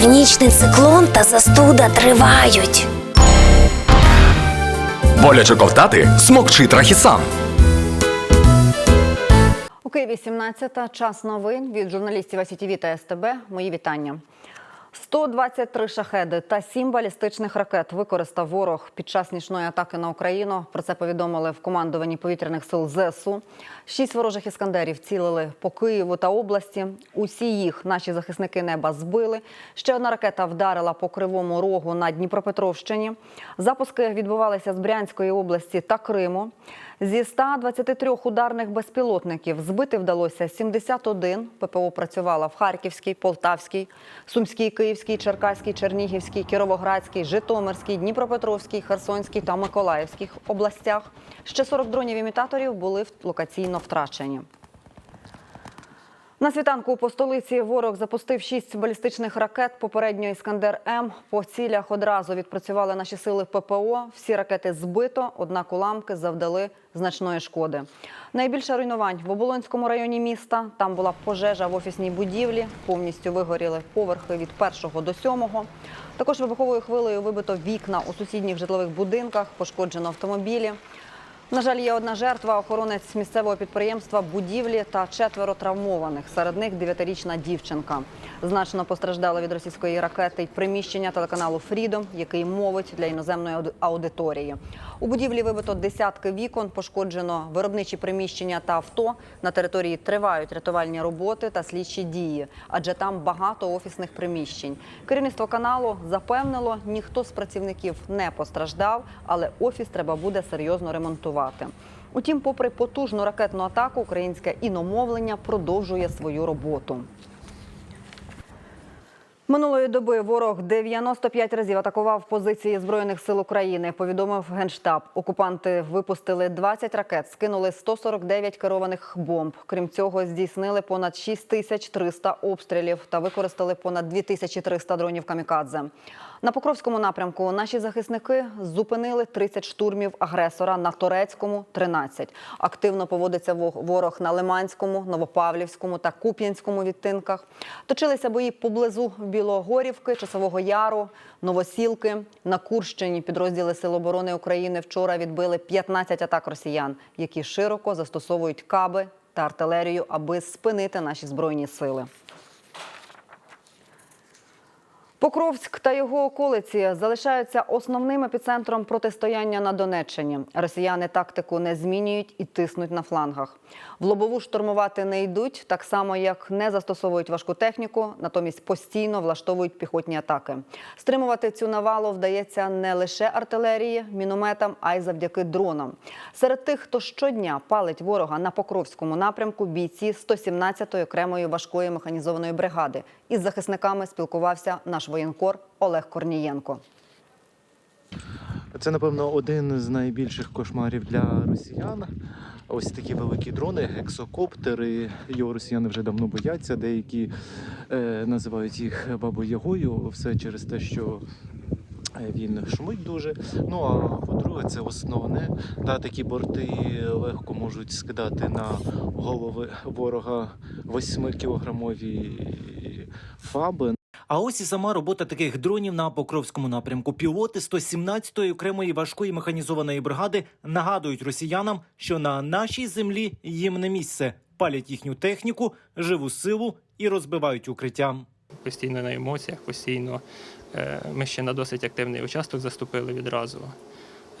Північний циклон та застуда тривають. Боляче ковтати смокчи трахісан. У Києві 17 час новин від журналістів АСІТІВІ та СТБ. Мої вітання. 123 шахеди та 7 балістичних ракет використав ворог під час нічної атаки на Україну. Про це повідомили в командуванні повітряних сил ЗСУ. Шість ворожих іскандерів цілили по Києву та області. Усі їх наші захисники неба збили. Ще одна ракета вдарила по кривому рогу на Дніпропетровщині. Запуски відбувалися з Брянської області та Криму. Зі 123 ударних безпілотників збити вдалося 71. ППО працювала в Харківській, Полтавській, Сумській, Київській, Черкаській, Чернігівській, Кіровоградській, Житомирській, Дніпропетровській, Херсонській та Миколаївській областях. Ще 40 дронів імітаторів були локаційно втрачені. На світанку по столиці ворог запустив шість балістичних ракет. Попередньо Іскандер М. По цілях одразу відпрацювали наші сили ППО. Всі ракети збито, однак уламки завдали значної шкоди. Найбільше руйнувань в Оболонському районі міста. Там була пожежа в офісній будівлі. Повністю вигоріли поверхи від першого до сьомого. Також вибуховою хвилею вибито вікна у сусідніх житлових будинках, пошкоджено автомобілі. На жаль, є одна жертва, охоронець місцевого підприємства будівлі та четверо травмованих. Серед них дев'ятирічна дівчинка. Значно постраждало від російської ракети й приміщення телеканалу Фрідом, який мовить для іноземної аудиторії. У будівлі вибито десятки вікон, пошкоджено виробничі приміщення та авто. На території тривають рятувальні роботи та слідчі дії, адже там багато офісних приміщень. Керівництво каналу запевнило, ніхто з працівників не постраждав, але офіс треба буде серйозно ремонтувати. Утім, попри потужну ракетну атаку, українське іномовлення продовжує свою роботу. Минулої доби ворог 95 разів атакував позиції збройних сил України. Повідомив генштаб. Окупанти випустили 20 ракет, скинули 149 керованих бомб. Крім цього, здійснили понад 6300 обстрілів та використали понад 2300 дронів камікадзе. На Покровському напрямку наші захисники зупинили 30 штурмів агресора на Торецькому 13. Активно поводиться во- ворог на Лиманському, Новопавлівському та Куп'янському відтинках. Точилися бої поблизу Білогорівки, Часового Яру, Новосілки. На Курщині підрозділи Сил оборони України вчора відбили 15 атак росіян, які широко застосовують каби та артилерію, аби спинити наші збройні сили. Покровськ та його околиці залишаються основним епіцентром протистояння на Донеччині. Росіяни тактику не змінюють і тиснуть на флангах. В лобову штурмувати не йдуть, так само як не застосовують важку техніку, натомість постійно влаштовують піхотні атаки. Стримувати цю навалу вдається не лише артилерії, мінометам, а й завдяки дронам. Серед тих, хто щодня палить ворога на Покровському напрямку, бійці 117-ї окремої важкої механізованої бригади. Із захисниками спілкувався наш воєнкор Олег Корнієнко. Це, напевно, один з найбільших кошмарів для росіян. Ось такі великі дрони, гексокоптери. Його росіяни вже давно бояться. Деякі е, називають їх бабою-ягою. Все через те, що е, він шумить дуже. Ну а по-друге, це основне. Та такі борти легко можуть скидати на голови ворога 8-кілограмові фаби. А ось і сама робота таких дронів на Покровському напрямку. Пілоти 117-ї окремої важкої механізованої бригади нагадують росіянам, що на нашій землі їм не місце. Палять їхню техніку, живу силу і розбивають укриття. постійно на емоціях, постійно. Е, Ми ще на досить активний участок заступили відразу.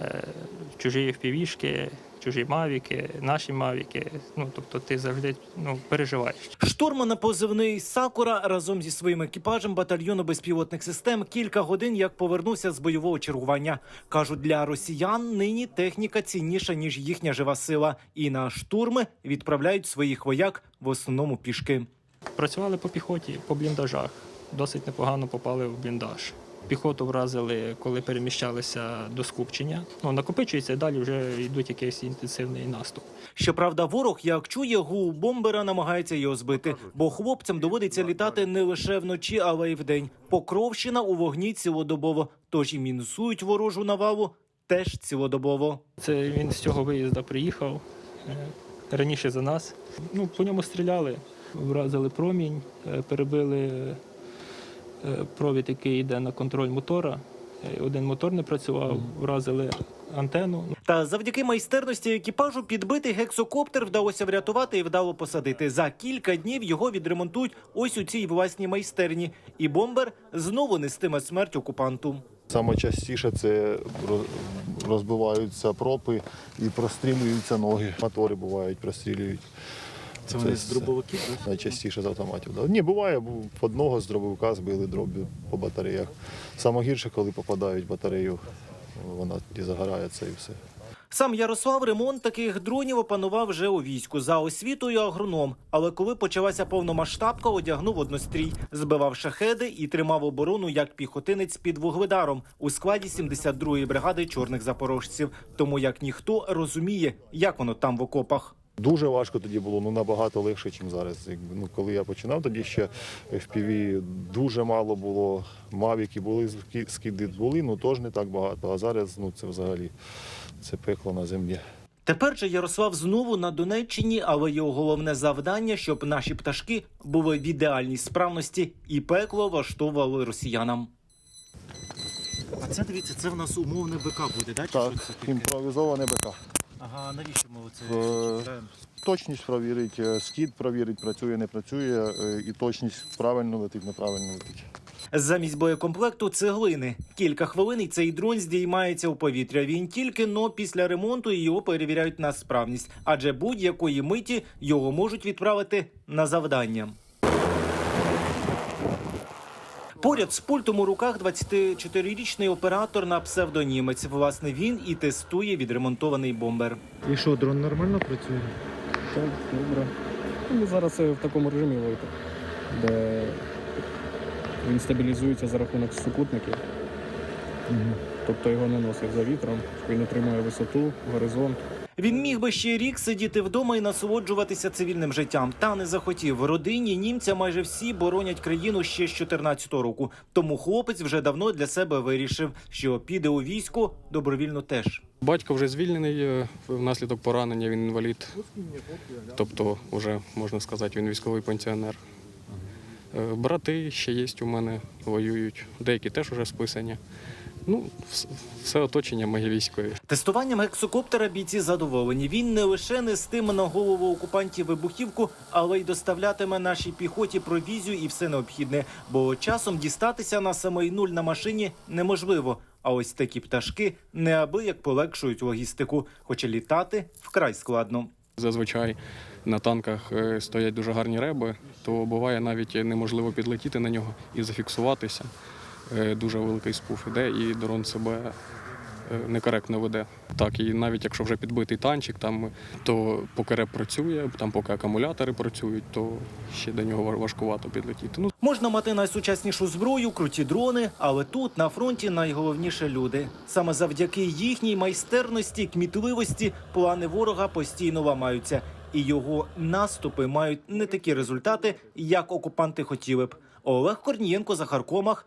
Е, Чужі впівішки, чужі мавіки, наші мавіки. Ну, тобто ти завжди ну, переживаєш. Штурман на позивний Сакура разом зі своїм екіпажем батальйону безпілотних систем кілька годин як повернувся з бойового чергування. кажуть, для росіян нині техніка цінніша ніж їхня жива сила, і на штурми відправляють своїх вояк в основному пішки. Працювали по піхоті, по бліндажах. Досить непогано попали в бліндаж. Піхоту вразили, коли переміщалися до скупчення. Ну, накопичується і далі вже йдуть якийсь інтенсивний наступ. Щоправда, ворог, як чує гул бомбера, намагається його збити, бо хлопцям доводиться літати не лише вночі, але й вдень. Покровщина у вогні цілодобово, тож і мінусують ворожу навалу теж цілодобово. Це він з цього виїзду приїхав е, раніше за нас. Ну, по ньому стріляли, вразили промінь, е, перебили провід, який йде на контроль мотора. Е, Один мотор не працював, вразили антенну. Та завдяки майстерності екіпажу підбитий гексокоптер вдалося врятувати і вдало посадити. За кілька днів його відремонтують ось у цій власній майстерні, і бомбер знову нестиме смерть окупанту. Саме частіше це розбиваються пропи і прострілюються ноги. Мотори бувають, прострілюють. Це вони з дробовиків? да? Найчастіше з автоматів. Да. Ні, буває, був одного з дробовика збили дроб'ю по батареях. Саме гірше, коли попадають в батарею, вона тоді загорається і все. Сам Ярослав ремонт таких дронів опанував вже у війську за освітою агроном. Але коли почалася повномасштабка, одягнув однострій, збивав шахеди і тримав оборону як піхотинець під вугледаром у складі 72-ї бригади чорних запорожців. Тому як ніхто розуміє, як воно там в окопах. Дуже важко тоді було, ну набагато легше, ніж зараз. Ну, коли я починав, тоді ще FPV дуже мало було. Мавіки були, ски- скиди були, ну теж не так багато. А зараз ну, це взагалі це пекло на землі. Тепер же Ярослав знову на Донеччині, але його головне завдання, щоб наші пташки були в ідеальній справності і пекло влаштовували росіянам. А це дивіться, це в нас умовне БК буде, да? Так, імпровізоване БК. Ага, навіщо ми Е, Точність провірить, е, скид провірить, працює, не працює, е, і точність правильно летить, неправильно летить. Замість боєкомплекту цеглини. Кілька хвилин і цей дрон здіймається у повітря. Він тільки но після ремонту його перевіряють на справність, адже будь-якої миті його можуть відправити на завдання. Поряд з пультом у руках 24-річний оператор на псевдонімець. Власне, він і тестує відремонтований бомбер. І що, дрон нормально працює? Так, добре. Ну, Ми зараз е, в такому режимі ловити, де він стабілізується за рахунок супутників. Тобто його не носить за вітром, він отримує висоту, горизонт. Він міг би ще рік сидіти вдома і насолоджуватися цивільним життям, та не захотів. В родині німця майже всі боронять країну ще з 14-го року. Тому хлопець вже давно для себе вирішив, що піде у військо добровільно теж. Батько вже звільнений е, внаслідок поранення, він інвалід. Тобто, вже можна сказати, він військовий пенсіонер. Е, Брати ще є у мене, воюють, деякі теж вже списані. Ну, все оточення моє військові. Тестуванням гексокоптера бійці задоволені. Він не лише нестиме на голову окупантів вибухівку, але й доставлятиме нашій піхоті провізію і все необхідне. Бо часом дістатися на самий нуль на машині неможливо. А ось такі пташки неабияк полегшують логістику, хоча літати вкрай складно. Зазвичай на танках е, стоять дуже гарні реби, то буває навіть неможливо підлетіти на нього і зафіксуватися. Е, Дуже великий спуф іде, і дрон себе е, некоректно веде. Так, і навіть якщо вже підбитий танчик, там, то поки реп працює, там поки акумулятори працюють, то ще до нього важ- важкувато підлетіти. Ну, Можна мати найсучаснішу зброю, круті дрони, але тут на фронті найголовніше люди. Саме завдяки їхній майстерності, кмітливості, плани ворога постійно ламаються, і його наступи мають не такі результати, як окупанти хотіли б. Олег Корнієнко, Захар Комах,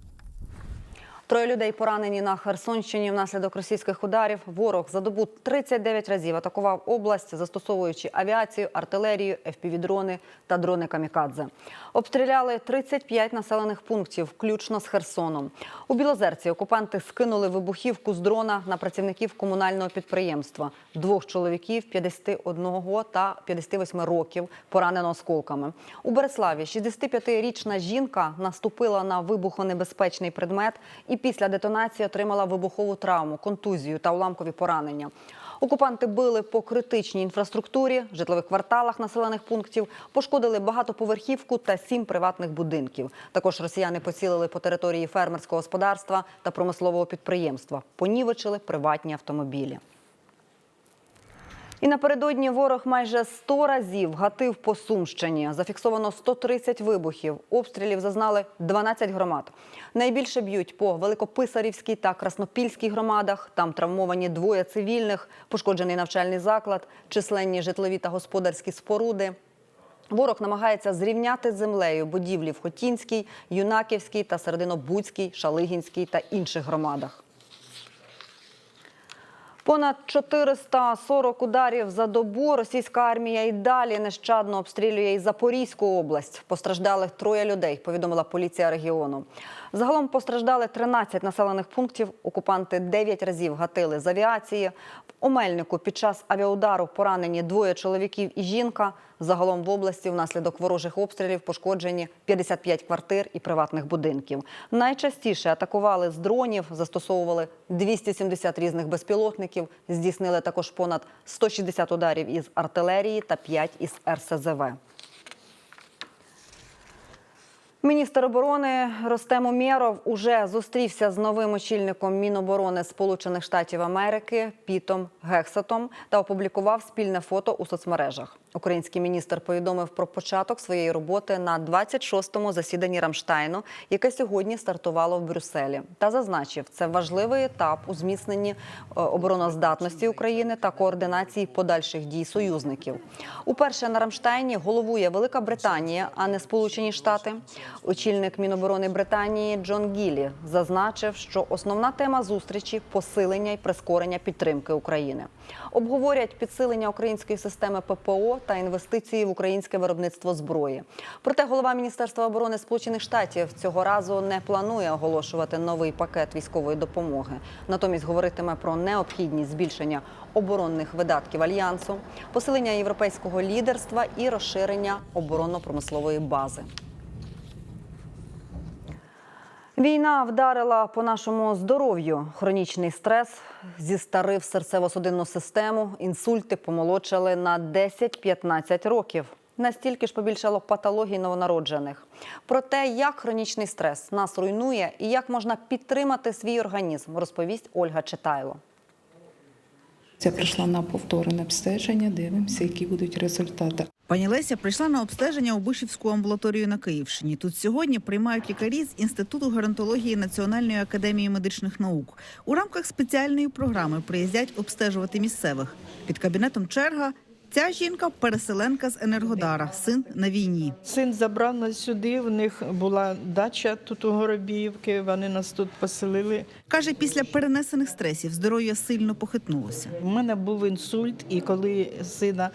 Троє людей поранені на Херсонщині внаслідок російських ударів. Ворог за добу 39 разів атакував область, застосовуючи авіацію, артилерію, FPV-дрони та дрони камікадзе. Обстріляли 35 населених пунктів, включно з Херсоном. У Білозерці окупанти скинули вибухівку з дрона на працівників комунального підприємства. Двох чоловіків 51 та 58 років поранено осколками. У Береславі 65-річна жінка наступила на вибухонебезпечний предмет і після детонації отримала вибухову травму, контузію та уламкові поранення. Окупанти били по критичній інфраструктурі, житлових кварталах населених пунктів, пошкодили багатоповерхівку та сім приватних будинків. Також росіяни поцілили по території фермерського господарства та промислового підприємства, понівечили приватні автомобілі. І напередодні ворог майже 100 разів гатив по Сумщині. Зафіксовано 130 вибухів. Обстрілів зазнали 12 громад. Найбільше б'ють по Великописарівській та Краснопільській громадах. Там травмовані двоє цивільних, пошкоджений навчальний заклад, численні житлові та господарські споруди. Ворог намагається зрівняти з землею будівлі в Хотінській, Юнаківській та Серединобудській, Шалигінській та інших громадах. Понад 440 ударів за добу російська армія і далі нещадно обстрілює і Запорізьку область. Постраждалих троє людей, повідомила поліція регіону. Загалом постраждали 13 населених пунктів. Окупанти 9 разів гатили з авіації. В Омельнику під час авіаудару поранені двоє чоловіків і жінка. Загалом в області внаслідок ворожих обстрілів пошкоджені 55 квартир і приватних будинків. Найчастіше атакували з дронів, застосовували 270 різних безпілотників, здійснили також понад 160 ударів із артилерії та 5 із РСЗВ. Міністр оборони Ростем Умєров уже зустрівся з новим очільником Міноборони Сполучених Штатів Америки Пітом Гексетом та опублікував спільне фото у соцмережах. Український міністр повідомив про початок своєї роботи на 26-му засіданні Рамштайну, яке сьогодні стартувало в Брюсселі, та зазначив, це важливий етап у зміцненні е, обороноздатності України та координації подальших дій союзників. Уперше на Рамштайні головує Велика Британія, а не Сполучені Штати. Очільник Міноборони Британії Джон Гіллі зазначив, що основна тема зустрічі посилення і прискорення підтримки України. Обговорять підсилення української системи ППО та інвестиції в українське виробництво зброї. Проте голова Міністерства оборони Сполучених Штатів цього разу не планує оголошувати новий пакет військової допомоги. Натомість говоритиме про необхідність збільшення оборонних видатків альянсу, посилення європейського лідерства і розширення оборонно-промислової бази. Війна вдарила по нашому здоров'ю. Хронічний стрес зістарив серцево-судинну систему. Інсульти помолодшали на 10-15 років. Настільки ж побільшало патологій новонароджених. Про те, як хронічний стрес нас руйнує і як можна підтримати свій організм, розповість Ольга Читайло. Це прийшла на повторне обстеження. Дивимося, які будуть результати. Пані Леся прийшла на обстеження у Бишівську амбулаторію на Київщині. Тут сьогодні приймають лікарі з Інституту геронтології Національної академії медичних наук. У рамках спеціальної програми приїздять обстежувати місцевих. Під кабінетом черга. Ця жінка переселенка з Енергодара, син на війні. Син забрав нас сюди. В них була дача тут у Горобіївки. Вони нас тут поселили. Каже, після перенесених стресів здоров'я сильно похитнулося. У мене був інсульт, і коли сина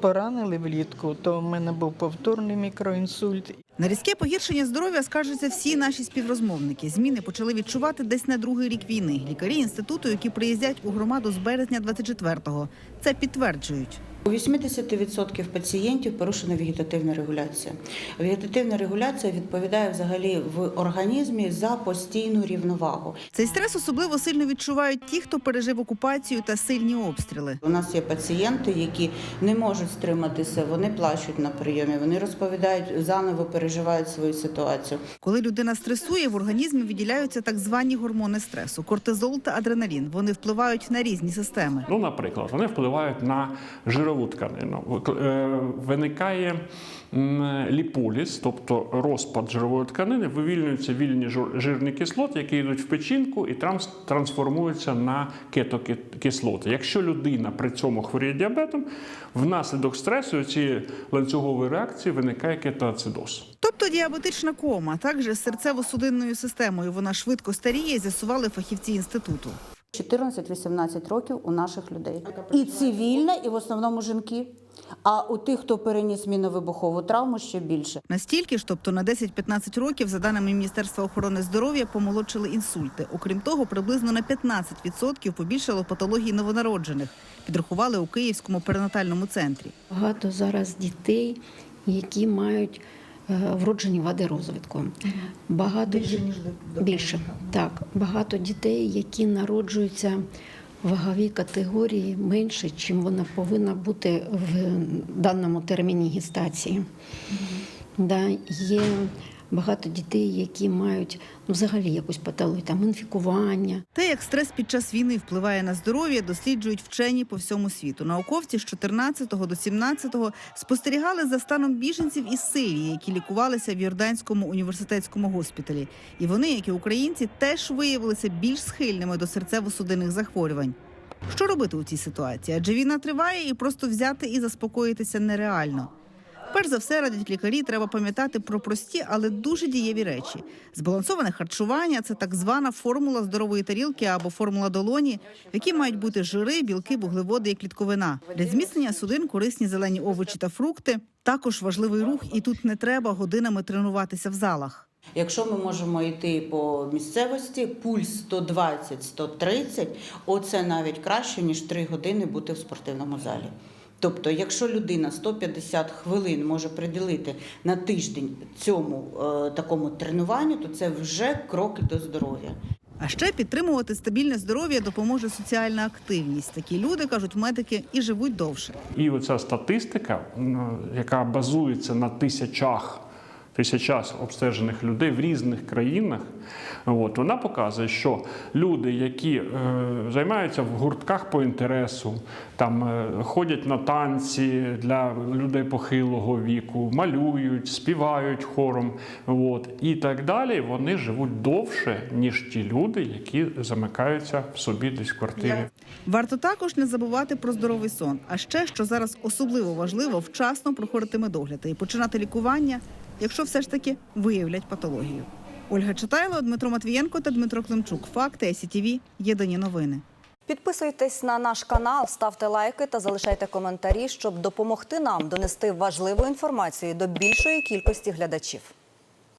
поранили влітку, то в мене був повторний мікроінсульт. На різке погіршення здоров'я скаржаться всі наші співрозмовники. Зміни почали відчувати десь на другий рік війни. Лікарі інституту, які приїздять у громаду з березня 24-го. Це підтверджують. У 80% пацієнтів порушена вегетативна регуляція. Вегетативна регуляція відповідає взагалі в організмі за постійну рівновагу. Цей стрес особливо сильно відчувають ті, хто пережив окупацію та сильні обстріли. У нас є пацієнти, які не можуть стриматися, вони плачуть на прийомі, вони розповідають, заново переживають свою ситуацію. Коли людина стресує, в організмі виділяються так звані гормони стресу кортизол та адреналін. Вони впливають на різні системи. Ну, наприклад, вони впливають на жирову тканину. Е, Виникає ліполіз, тобто розпад жирової тканини, вивільнюються вільні жир- жирні кислоти, які йдуть в печінку і транс- трансформуються на кетокислоти. Якщо людина при цьому хворіє діабетом, внаслідок стресу цієї ланцюгової реакції виникає кетоацидоз. Тобто діабетична кома, також з серцево-судинною системою. Вона швидко старіє, з'ясували фахівці інституту. 14-18 років у наших людей. І цивільна, і в основному жінки. А у тих, хто переніс міновибухову травму, ще більше. Настільки ж, тобто на 10-15 років, за даними Міністерства охорони здоров'я, помолодшили інсульти. Окрім того, приблизно на 15% побільшало патологій новонароджених. Підрахували у Київському перинатальному центрі. Багато зараз дітей, які мають вроджені вади розвитку. Багато більше, ніж більше. Так, багато дітей, які народжуються в ваговій категорії менше, чим вона повинна бути в даному терміні гестації. Да, є багато дітей, які мають ну, взагалі якусь патологію, там інфікування. Те, як стрес під час війни впливає на здоров'я, досліджують вчені по всьому світу. Науковці з 14 до 17 спостерігали за станом біженців із Сирії, які лікувалися в Йорданському університетському госпіталі. І вони, як і українці, теж виявилися більш схильними до серцево-судинних захворювань. Що робити у цій ситуації? Адже війна триває і просто взяти і заспокоїтися нереально. Перш за все, радять лікарі, треба пам'ятати про прості, але дуже дієві речі. Збалансоване харчування це так звана формула здорової тарілки або формула долоні, в якій мають бути жири, білки, вуглеводи і клітковина. Для зміцнення судин корисні зелені овочі та фрукти. Також важливий рух, і тут не треба годинами тренуватися в залах. Якщо ми можемо йти по місцевості, пульс 120-130, оце навіть краще, ніж 3 години бути в спортивному залі. Тобто, якщо людина 150 хвилин може приділити на тиждень цьому е, такому тренуванню, то це вже кроки до здоров'я. А ще підтримувати стабільне здоров'я допоможе соціальна активність. Такі люди кажуть медики і живуть довше. І оця статистика, яка базується на тисячах тисячах обстежених людей в різних країнах, от, вона показує, що люди, які е, займаються в гуртках по інтересу, там е, ходять на танці для людей похилого віку, малюють, співають хором, от, і так далі, вони живуть довше, ніж ті люди, які замикаються в собі десь в квартирі. Варто також не забувати про здоровий сон. А ще що зараз особливо важливо, вчасно проходити медогляди і починати лікування, якщо все ж таки виявлять патологію. Ольга Читайло, Дмитро Матвієнко та Дмитро Климчук. Факти СІТВ. Єдині новини. Підписуйтесь на наш канал, ставте лайки та залишайте коментарі, щоб допомогти нам донести важливу інформацію до більшої кількості глядачів.